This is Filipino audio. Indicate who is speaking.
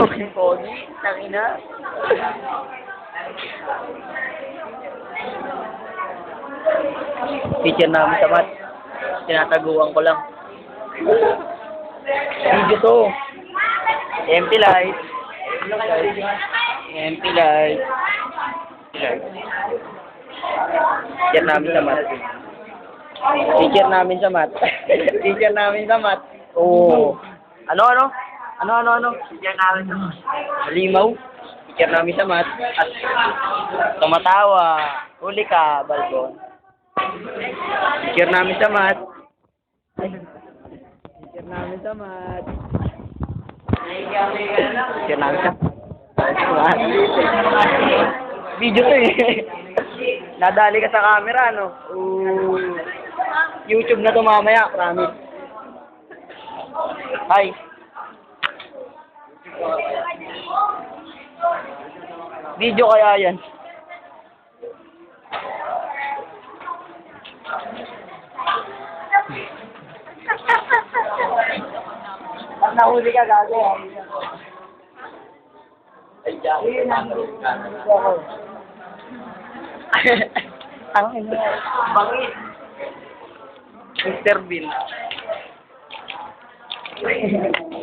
Speaker 1: Pogi, pogi. Tangina. Teacher namin sa math. Tinataguan ko lang. Video to. Empty light. Empty light. Teacher namin sa math. Teacher namin sa math. Teacher namin sa math. Oo. Ano, ano? Ano, ano, ano? Teacher namin sa math. Halimaw. Teacher namin sa math. At tumatawa. Huli ka, balkon. Teacher namin sa math. Teacher namin sa math. Teacher namin sa math. Video to eh. Nadali ka sa camera, no? Ooh. YouTube na to mamaya, promise. Hi. Video kaya yan. Pag nahuli ka, gago. Ay, Ang ino. Bangis. Mr. Bean.